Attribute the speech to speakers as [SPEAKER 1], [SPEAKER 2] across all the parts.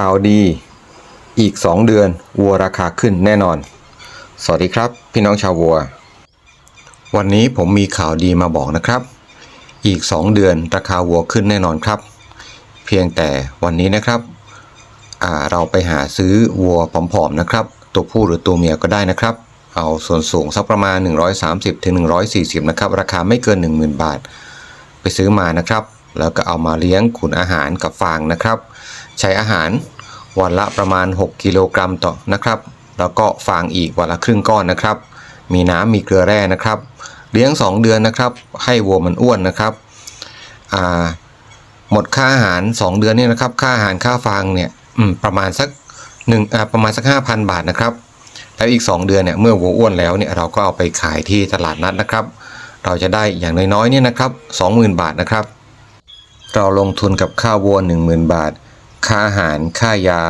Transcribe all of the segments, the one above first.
[SPEAKER 1] ข่าวดีอีก 2 เดือนวัวราคาขึ้นแน่นอน สวัสดีครับ พี่น้องชาววัว วันนี้ผมมีข่าวดีมาบอกนะครับ อีก 2 เดือนราคาวัวขึ้นแน่นอนครับ เพียงแต่วันนี้นะครับเราไปหาซื้อวัวผอมๆนะครับ ตัวผู้หรือตัวเมียก็ได้นะครับ เอาส่วนสูงสักประมาณ 130ถึง140 นะครับ ราคาไม่เกิน 10,000 บาท ไปซื้อมานะครับ แล้วก็เอามาเลี้ยงขุนอาหารกับฟางนะครับ ใช้อาหารวันละประมาณ 6 กิโลกรัมต่อนะครับ แล้วก็ฟางอีกวันละครึ่งก้อนนะครับ มีน้ำมีเกลือแร่นะครับ เลี้ยง 2 เดือนนะครับ ให้วัวมันอ้วนนะครับหมดค่าอาหาร 2 เดือนเนี่ยนะครับ ค่าอาหารค่าฟางเนี่ยประมาณสักหนึ่งประมาณสัก 5,000 บาทนะครับ แล้วอีก 2 เดือนเนี่ยเมื่อวัวอ้วนแล้วเนี่ยเราก็เอาไปขายที่ตลาดนัดนะครับ เราจะได้อย่างน้อยๆเนี่ยนะครับ20,000 บาทนะครับ เราลงทุนกับค่าวัว 10,000 บาท ค่าอาหารค่ายา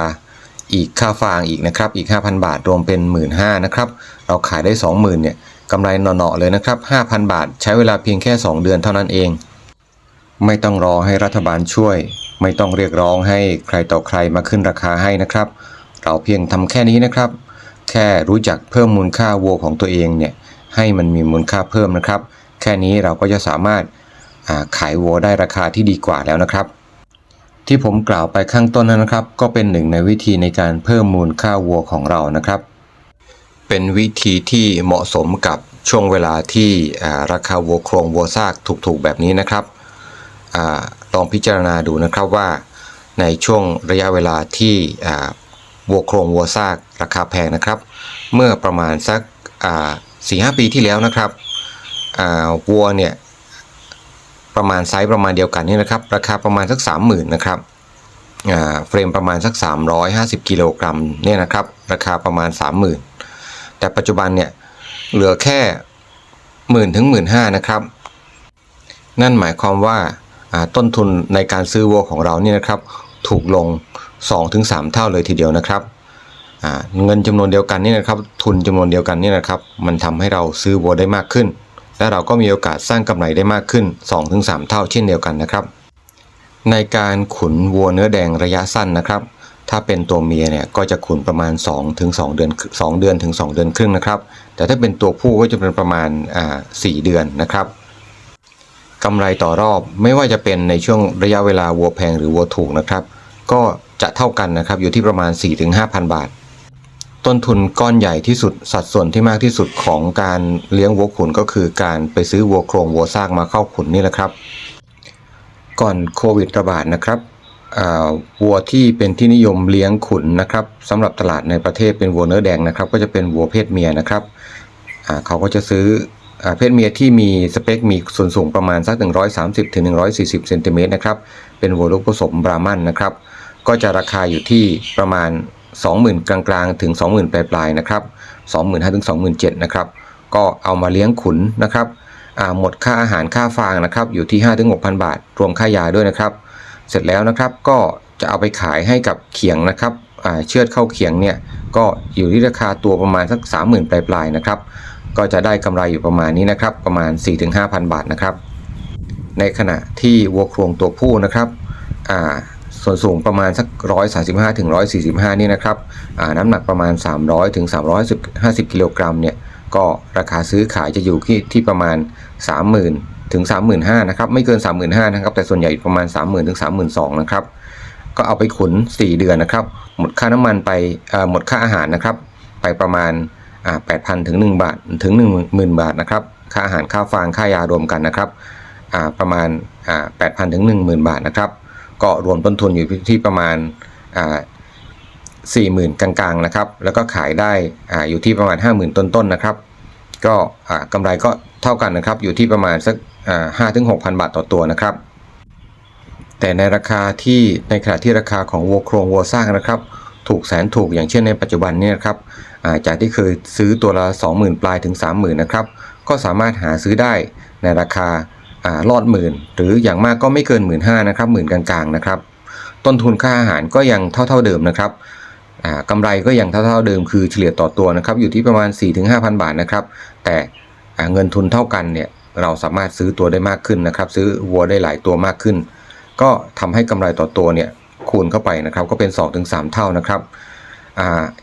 [SPEAKER 1] อีกค่าฟางอีกนะครับ อีก 5,000 บาทรวมเป็น 15,000นะครับ เราขายได้ 20,000เนี่ยกำไรเนาะๆเลยนะครับ 5,000 บาท ใช้เวลาเพียงแค่ 2 เดือนเท่านั้นเอง ไม่ต้องรอให้รัฐบาลช่วย ไม่ต้องเรียกร้องให้ใครต่อใครมาขึ้นราคาให้นะครับ เราเพียงทำแค่นี้นะครับ แค่รู้จักเพิ่มมูลค่าวัวของตัวเองเนี่ยให้มันมีมูลค่าเพิ่มนะครับ แค่นี้เราก็จะสามารถาขายวัวได้ราคาที่ดีกว่าแล้วนะครับ ที่ผมกล่าวไปข้างต้นนั้นนะครับ ก็เป็นหนึ่งในวิธีในการเพิ่มมูลค่าวัวของเรานะครับ เป็นวิธีที่เหมาะสมกับช่วงเวลาที่ราคาวัวโครงวัวซากถูกๆแบบนี้นะครับอลองพิจารณาดูนะครับว่า ในช่วงระยะเวลาที่วัวโครงวัวซากราคาแพงนะครับ เมื่อประมาณสักสี่ห้าปีที่แล้วนะครับวัวเนี่ย ประมาณไซส์ประมาณเดียวกันนี่นะครับ ราคาประมาณสัก 30,000นะครับเฟรมประมาณสัก 350กิโลกรัมเนี่ยนะครับ ราคาประมาณ 30,000 แต่ปัจจุบันเนี่ยเหลือแค่หมื่นถึงหมื่นห้านะครับ นั่นหมายความว่าต้นทุนในการซื้อวัวของเราเนี่ยนะครับ ถูกลง 2-3 เท่าเลยทีเดียวนะครับเงินจำนวนเดียวกันนี่นะครับ ทุนจำนวนเดียวกันนี่นะครับ มันทำให้เราซื้อวัวได้มากขึ้น และเราก็มีโอกาสสร้างกำไรได้มากขึ้น 2-3 เท่าเช่นเดียวกันนะครับ ในการขุนวัวเนื้อแดงระยะสั้นนะครับ ถ้าเป็นตัวเมียเนี่ยก็จะขุนประมาณ 2 ถึง 2 เดือน 2 เดือนถึง 2 เดือนครึ่งนะครับ แต่ถ้าเป็นตัวผู้ก็จะเป็นประมาณอ่า4เดือนนะครับกำไรต่อรอบไม่ว่าจะเป็นในช่วงระยะเวลาวัวแพงหรือวัวถูกนะครับ ก็จะเท่ากันนะครับอยู่ที่ประมาณ 4-5,000 บาท ต้นทุนก้อนใหญ่ที่สุดสัดส่วนที่มากที่สุดของการเลี้ยงวัวขุนก็คือการไปซื้อวัวโครงวัวซากมาเข้าขุนนี่แหละครับ ก่อนโควิดระบาดนะครับวัวที่เป็นที่นิยมเลี้ยงขุนนะครับสำหรับตลาดในประเทศเป็นวัวเนื้อแดงนะครับ ก็จะเป็นวัวเพศเมียนะครับเขาก็จะซื้ออเพศเมียที่มีสเปค มีส่วนสูงประมาณสัก 130ถึง140เซนติเมตรนะครับเป็นวัวลูกผสมบรามันนะครับ ก็จะราคาอยู่ที่ประมาณ 20,000 กลางๆ ถึง 20,000 ปลายๆนะครับ25,000ถึง27,000นะครับก็เอามาเลี้ยงขุนนะครับหมดค่าอาหารค่าฟางนะครับอยู่ที่5ถึง6,000 บาท รวมค่ายาด้วยนะครับ เสร็จแล้วนะครับก็จะเอาไปขายให้กับเขียงนะครับเชือดเข้าเขียงเนี่ยก็อยู่ที่ราคาตัวประมาณสัก 30,000 ปลายๆนะครับก็จะได้กำไรอยู่ประมาณนี้นะครับประมาณ 4-5,000 บาทนะครับ ในขณะที่วัวโครงตัวผู้นะครับอ่า ส่วนสูงประมาณสัก 135ถึง145 นี่นะครับอ่าน้ำหนักประมาณ 300ถึง350 กิโลกรัมเนี่ยก็ราคาซื้อขายจะอยู่ที่ที่ประมาณ 30,000ถึง35,000นะครับไม่เกิน 35,000นะครับแต่ส่วนใหญ่ประมาณ 30,000ถึง32,000นะครับก็เอาไปขุน 4 เดือนนะครับ หมดค่าน้ำมันไปอ่อหมดค่าอาหารนะครับ ไปประมาณอ่า8,000ถึง1บาทถึง 10,000 บาทนะครับค่าอาหารค่าฟางค่ายารวมกันนะครับอ่าประมาณอ่า8,000ถึง10,000 บาทนะครับ ก็รวมต้นทุนอยู่ที่ประมาณอ่า40,000กลางๆนะครับ แล้วก็ขายได้ออยู่ที่ประมาณ 50,000 ต้นๆนะครับ ก็อ่ากำไรก็เท่ากันนะครับ อยู่ที่ประมาณสักอ่า5ถึง6,000บาทต่อตัวนะครับ แต่ในราคาที่ในขณะที่ราคาของวัวโครงวัวสร้างนะครับ ถูกแสนถูกอย่างเช่นในปัจจุบันนี่นะครับาจากที่เคยซื้อตัวละ 20,000 ปลายถึง 30,000 นะครับ ก็สามารถหาซื้อได้ในราคา รอดหมื่น หรืออย่างมากก็ไม่เกิน1 5ื่นห้านะครับหมื่นกลางๆนะครับ ต้นทุนค่าอาหารก็ยังเท่าๆเดิมนะครับอ่ากำไรก็ยังเท่าๆเดิมคือเฉลี่ยต่อตัวนะครับอยู่ที่ประมาณ 4-5,000 บาทนะครับ แต่เงินทุนเท่ากันเนี่ยเราสามารถซื้อตัวได้มากขึ้นนะครับ ซื้อวัวได้หลายตัวมากขึ้น ก็ทำให้กำไรต่อตัวเนี่ยคูณเข้าไปนะครับก็เป็น 2-3 เท่านะครับ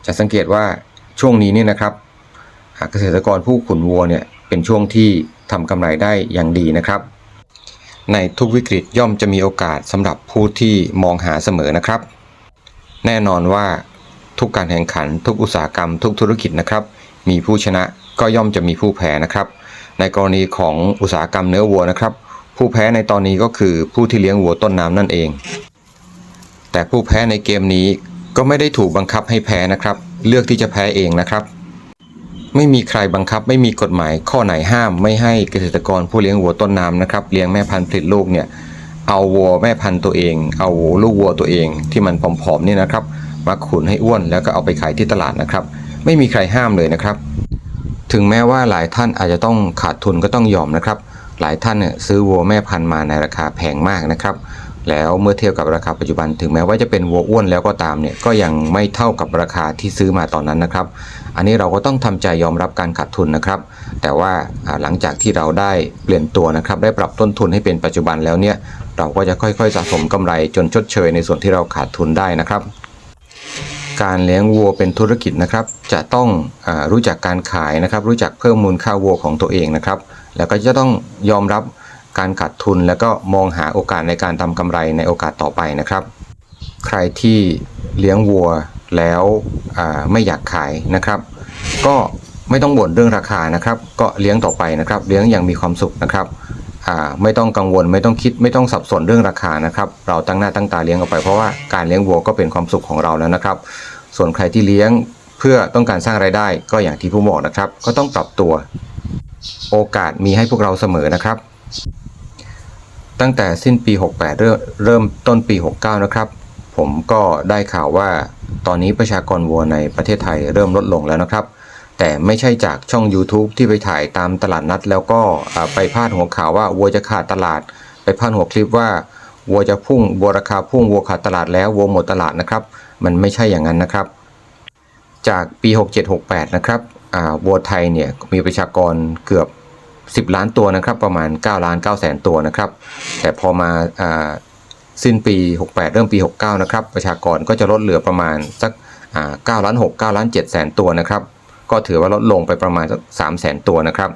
[SPEAKER 1] จะสังเกตว่าช่วงนี้เนี่ยนะครับเกษตรกรผู้ขุนวัวเนี่ยเป็นช่วงที่ทำกำไรได้อย่างดีนะครับ ในทุกวิกฤตย่อมจะมีโอกาสสำหรับผู้ที่มองหาเสมอนะครับ แน่นอนว่าทุกการแข่งขันทุกอุตสาหกรรม ทุกธุรกิจนะครับ มีผู้ชนะก็ย่อมจะมีผู้แพ้นะครับ ในกรณีของอุตสาหกรรมเนื้อวัวนะครับ ผู้แพ้ในตอนนี้ก็คือผู้ที่เลี้ยงวัวต้นน้ำนั่นเอง แต่ผู้แพ้ในเกมนี้ก็ไม่ได้ถูกบังคับให้แพ้นะครับ เลือกที่จะแพ้เองนะครับ ไม่มีใครบังคับ ไม่มีกฎหมายข้อไหนห้ามไม่ให้เกษตรกรผู้เลี้ยงวัวต้นน้ำนะครับเลี้ยงแม่พันธุ์ผลิตลูกเนี่ยเอาวัวแม่พันธุ์ตัวเอง เอาลูกวัวตัวเอง ที่มันผอมๆนี่นะครับ มาขุนให้อ้วนแล้วก็เอาไปขายที่ตลาดนะครับ ไม่มีใครห้ามเลยนะครับ ถึงแม้ว่าหลายท่านอาจจะต้องขาดทุนก็ต้องยอมนะครับ หลายท่านเนี่ยซื้อวัวแม่พันธุ์มาในราคาแพงมากนะครับ แล้วเมื่อเทียบกับราคาปัจจุบันถึงแม้ว่าจะเป็นวัวอ้วนแล้วก็ตามเนี่ยก็ยังไม่เท่ากับราคาที่ซื้อมาตอนนั้นนะครับ อันนี้เราก็ต้องทำใจยอมรับการขาดทุนนะครับ แต่ว่าหลังจากที่เราได้เปลี่ยนตัวนะครับ ได้ปรับต้นทุนให้เป็นปัจจุบันแล้วเนี่ยเราก็จะค่อยๆสะสมกำไรจนชดเชยในส่วนที่เราขาดทุนได้นะครับการเลี้ยงวัวเป็นธุรกิจนะครับ จะต้องอรู้จักการขายนะครับ รู้จักเพิ่มมูลค่าวัวของตัวเองนะครับ แล้วก็จะต้องยอมรับ การขาดทุน แล้วก็มองหาโอกาสในการทำกำไรในโอกาสต่อไปนะครับ ใครที่เลี้ยงวัวแล้วไม่อยากขายนะครับ ก็ไม่ต้องบ่นเรื่องราคานะครับ ก็เลี้ยงต่อไปนะครับ เลี้ยงอย่างมีความสุขนะครับไม่ต้องกังวลไม่ต้องคิดไม่ต้องสับสนเรื่องราคานะครับ เราตั้งหน้าตั้งตาเลี้ยงออกไปเพราะว่าการเลี้ยงวัวก็เป็นความสุขของเราแล้วนะครับ ส่วนใครที่เลี้ยงเพื่อต้องการสร้างไรายได้ก็อย่างที่ผู้บอกนะครับ ก็ต้องปรับตัว โอกาสมีให้พวกเราเสมอนะครับ ตั้งแต่สิ้นปี 68 เริ่มเริ่มต้นปี 69 นะครับ ผมก็ได้ข่าวว่าตอนนี้ประชากรวัวในประเทศไทยเริ่มลดลงแล้วนะครับ แต่ไม่ใช่จากช่อง YouTube ที่ไปถ่ายตามตลาดนัด แล้วก็ไปพาดหัวข่าวว่าวัวจะขาดตลาด ไปพาดหัวคลิปว่าวัวจะพุ่งวัวราคาพุ่งวัวขาดตลาดแล้ววัวหมดตลาดนะครับ มันไม่ใช่อย่างนั้นนะครับ จากปี 67-68 นะครับวัวไทยเนี่ยมีประชากรเกือบ 10 ล้านตัวนะครับ ประมาณ9ล้าน9แสนตัวนะครับ แต่พอมาอ่าสิ้นปี 68 เริ่มปี 69 นะครับ ประชากรก็จะลดเหลือประมาณสักอ่า9ล้าน6 9ล้าน7แสนตัวนะครับ ก็ถือว่าลดลงไปประมาณสัก3แสนตัวนะครับ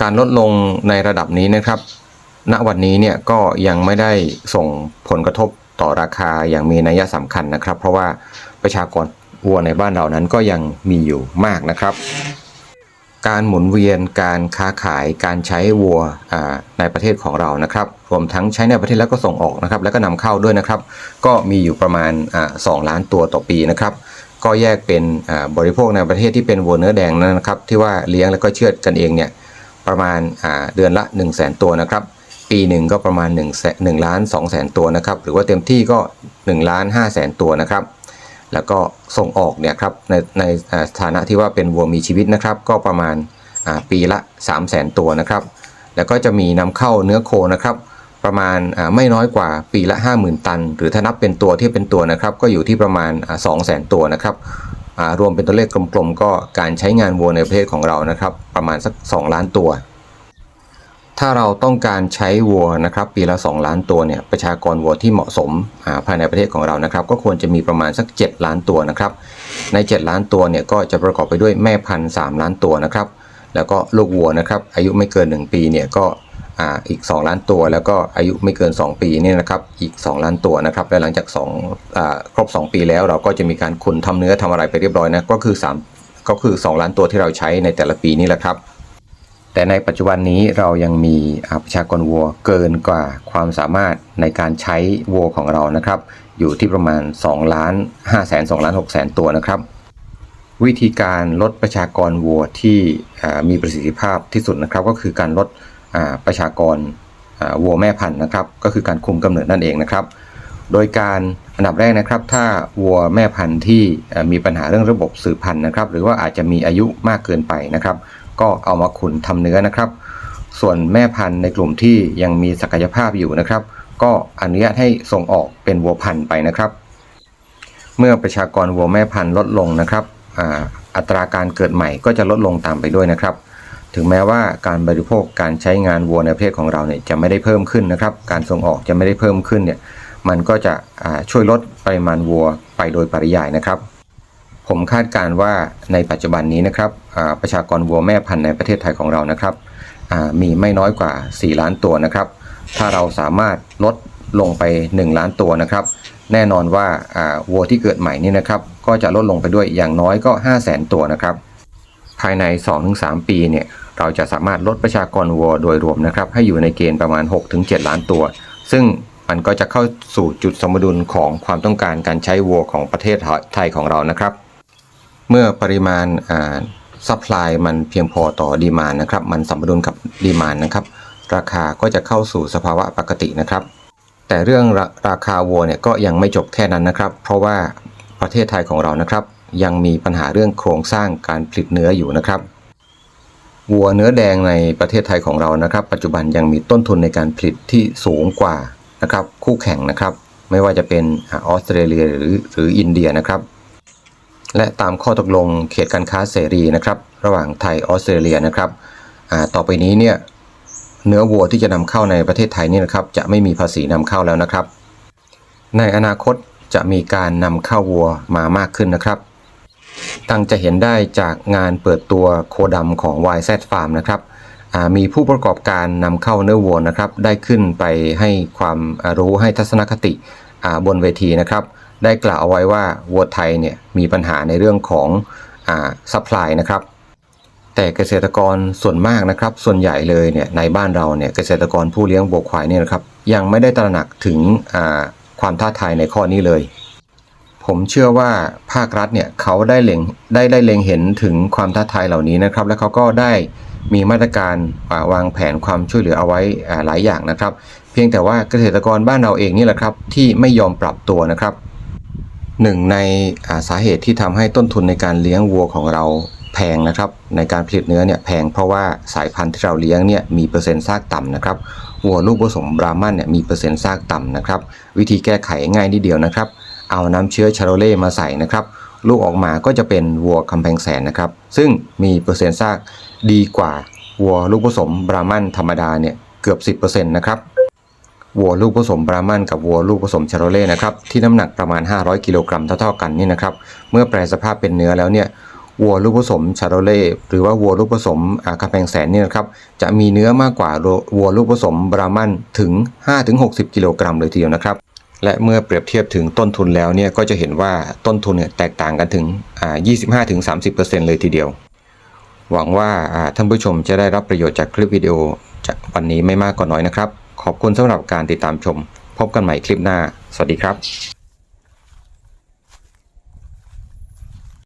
[SPEAKER 1] การลดลงในระดับนี้นะครับ ณวันนี้เนี่ยก็ยังไม่ได้ส่งผลกระทบต่อราคาอย่างมีนัยสำคัญนะครับ เพราะว่าประชากรวัวในบ้านเรานั้นก็ยังมีอยู่มากนะครับ การหมุนเวียนการค้าขายการใช้วัวในประเทศของเรานะครับ รวมทั้งใช้ในประเทศแล้วก็ส่งออกนะครับ แล้วก็นำเข้าด้วยนะครับ ก็มีอยู่ประมาณอ่า2ล้านตัวต่อปีนะครับ ก็แยกเป็นบริโภคในประเทศที่เป็นวัวเนื้อแดงนั้นนะครับ ที่ว่าเลี้ยงแล้วก็เชือดกันเองเนี่ยประมาณเดือนละ 1 0 0 0 0แสนตัวนะครับ ปีหนึ่งก็ประมาณ1แสน1ล้าน2แสนตัวนะครับ หรือว่าเต็มที่ก็1ล้าน5แสนตัวนะครับ แล้วก็ส่งออกเนี่ยครับในในอ่าสถานะที่ว่าเป็นวัวมีชีวิตนะครับ ก็ประมาณปีละ 3 0 0แสนตัวนะครับ แล้วก็จะมีนำเข้าเนื้อโคนะครับ ประมาณไม่น้อยกว่าปีละ 50,000 ตัน หรือถ้านับเป็นตัวที่เป็นตัวนะครับ ก็อยู่ที่ประมาณ 2 0 0แสนตัวนะครับรวมเป็นตัวเลขกลมๆ ก็การใช้งานวัวในประเทศของเรานะครับ ประมาณสัก 2 ล้านตัว ถ้าเราต้องการใช้วัวนะครับปีละ 2 ล้านตัวเนี่ยประชากรวัวที่เหมาะสมาภายในประเทศของเรานะครับ ก็ควรจะมีประมาณสัก 7 ล้านตัวนะครับ ใน 7 ล้านตัวเนี่ยก็จะประกอบไปด้วยแม่พันธุ์3ล้านตัวนะครับ แล้วก็ลูกวัวนะครับอายุไม่เกิน 1 ปีเนี่ยก็อีก 2 ล้านตัว แล้วก็อายุไม่เกิน 2 ปีเนี่ยนะครับอีก 2 ล้านตัวนะครับและหลังจาก2อครบ 2 ปีแล้วเราก็จะมีการขุนทำเนื้อทำอะไรไปเรียบร้อยนะก็คือ3ก็คือ 2 ล้านตัวที่เราใช้ในแต่ละปีนี่แหละครับ แต่ในปัจจุบันนี้เรายังมีประชากรวัวเกินกว่าความสามารถในการใช้วัวของเรานะครับ อยู่ที่ประมาณ2ล้าน5แสน2ล้าน6แสนตัวนะครับ วิธีการลดประชากรวัวที่มีประสิทธิภาพที่สุดนะครับ ก็คือการลดประชากรวัวแม่พันธุ์นะครับ ก็คือการคุมกำเนิดนั่นเองนะครับ โดยการอันดับแรกนะครับ ถ้าวัวแม่พันธุ์ที่มีปัญหาเรื่องระบบสืบพันธุ์นะครับ หรือว่าอาจจะมีอายุมากเกินไปนะครับ ก็เอามาขุนทำเนื้อนะครับ ส่วนแม่พันธุ์ในกลุ่มที่ยังมีศักยภาพอยู่นะครับ ก็อนุญาตให้ส่งออกเป็นวัวพันธุ์ไปนะครับ เมื่อประชากรวัวแม่พันธุ์ลดลงนะครับอ,อัตราการเกิดใหม่ก็จะลดลงตามไปด้วยนะครับ ถึงแม้ว่าการบริโภคการใช้งานวัวในประเทศของเราเนี่ยจะไม่ได้เพิ่มขึ้นนะครับ การส่งออกจะไม่ได้เพิ่มขึ้นเนี่ยมันก็จะช่วยลดปริมาณวัวไปโดยปริยายนะครับ ผมคาดการณ์ว่าในปัจจุบันนี้นะครับประชากรวัวแม่พันธุ์ในประเทศไทยของเรานะครับมีไม่น้อยกว่า 4 ล้านตัวนะครับ ถ้าเราสามารถลดลงไป 1 ล้านตัวนะครับ แน่นอนว่าอ่าวัวที่เกิดใหม่นี่นะครับ ก็จะลดลงไปด้วยอย่างน้อยก็ 5 0 0 0 0 0 ตัวนะครับ ภายใน 2-3 ปีเนี่ยเราจะสามารถลดประชากรวัวโดยรวมนะครับ ให้อยู่ในเกณฑ์ประมาณ 6-7 ล้านตัว ซึ่งมันก็จะเข้าสู่จุดสมดุลของความต้องการการใช้วัวของประเทศไทยของเรานะครับ เมื่อปริมาณซัพพลายมันเพียงพอต่อดีมานนะครับ มันสมดุลกับดีมานนะครับ ราคาก็จะเข้าสู่สภาวะปกตินะครับ แต่เรื่องราราคาวัวเนี่ยก็ยังไม่จบแค่นั้นนะครับ เพราะว่าประเทศไทยของเรานะครับ ยังมีปัญหาเรื่องโครงสร้างการผลิตเนื้ออยู่นะครับวัวเนื้อแดงในประเทศไทยของเรานะครับ ปัจจุบันยังมีต้นทุนในการผลิตที่สูงกว่านะครับ คู่แข่งนะครับ ไม่ว่าจะเป็นออสเตรเลียหรือหรืออินเดียนะครับ และตามข้อตกลงเขตการค้าเสรีนะครับ ระหว่างไทยออสเตรเลียนะครับต่อไปนี้เนี่ยเนื้อวัวที่จะนำเข้าในประเทศไทยนี่นะครับ จะไม่มีภาษีนำเข้าแล้วนะครับ ในอนาคตจะมีการนำเข้าวัวมามากขึ้นนะครับตั้งจะเห็นได้จากงานเปิดตัวโคดำของ YZ Farm นะครับมีผู้ประกอบการนำเข้าเนื้อวัวนะครับ ได้ขึ้นไปให้ความรู้ให้ทัศนคติบนเวทีนะครับ ได้กล่าวเอาไว้ว่าวัวไทยเนี่ยมีปัญหาในเรื่องของอ่าซัพพลายนะครับ แต่เกษตรกรส่วนมากนะครับ ส่วนใหญ่เลยเนี่ยในบ้านเราเนี่ยเกษตรกรผู้เลี้ยงวัวควายเนี่ยนะครับ ยังไม่ได้ตระหนักถึงอ่าความท้าทายในข้อนี้เลย ผมเชื่อว่าภาครัฐเนี่ยเขาได้เล็งได้ได้เล็งเห็นถึงความท้าทายเหล่านี้นะครับ และเขาก็ได้มีมาตรการอ่าวางแผนความช่วยเหลือเอาไว้อ่าหลายอย่างนะครับ เพียงแต่ว่าเกษตรกรบ้านเราเองนี่แหละครับที่ไม่ยอมปรับตัวนะครับ หนึ่งในาสาเหตุที่ทำให้ต้นทุนในการเลี้ยงวัวของเราแพงนะครับ ในการผลิตเนื้อเนี่ยแพงเพราะว่าสายพันธุ์ที่เราเลี้ยงเนี่ยมีเปอร์เซ็นต์ซากต่ำนะครับวัวลูกผสมบรามันเนี่ยมีเปอร์เซ็นต์ซากต่ำนะครับวิธีแก้ไขง่ายนิดเดียวนะครับ เอาน้ำเชื้อชาโรเล่มาใส่นะครับลูกออกมาก็จะเป็นวัวคำแพงแสนนะครับ ซึ่งมีเปอร์เซ็นต์ซากดีกว่าวัวลูกผสมบรามันธรรมดาเนี่ยเกือบ 10%นะครับ วัวลูกผสมบรามันกับวัวลูกผสมชาโรเล่นะครับที่น้ำหนักประมาณ 500 กิโลกรัมเท่าๆกันนี่นะครับเมื่อแปลสภาพเป็นเนื้อแล้วเนี่ยวัวลูกผสมชาโรเล่หรือว่าวัวลูกผสมอากาแพงแสนเนี่ยนะครับจะมีเนื้อมากกว่าวัวลูกผสมบรามันถึง 5-60 กิโลกรัมเลยทีเดียวนะครับและเมื่อเปรียบเทียบถึงต้นทุนแล้วเนี่ยก็จะเห็นว่าต้นทุนเนี่ยแตกต่างกันถึงอ่า25-30%เลยทีเดียว หวังว่าอ่าท่านผู้ชมจะได้รับประโยชน์จากคลิปวิดีโอจากวันนี้ไม่มากก็น้อยนะครับ ขอบคุณสำหรับการติดตามชม พบกันใหม่คลิปหน้า สวัสดีครับ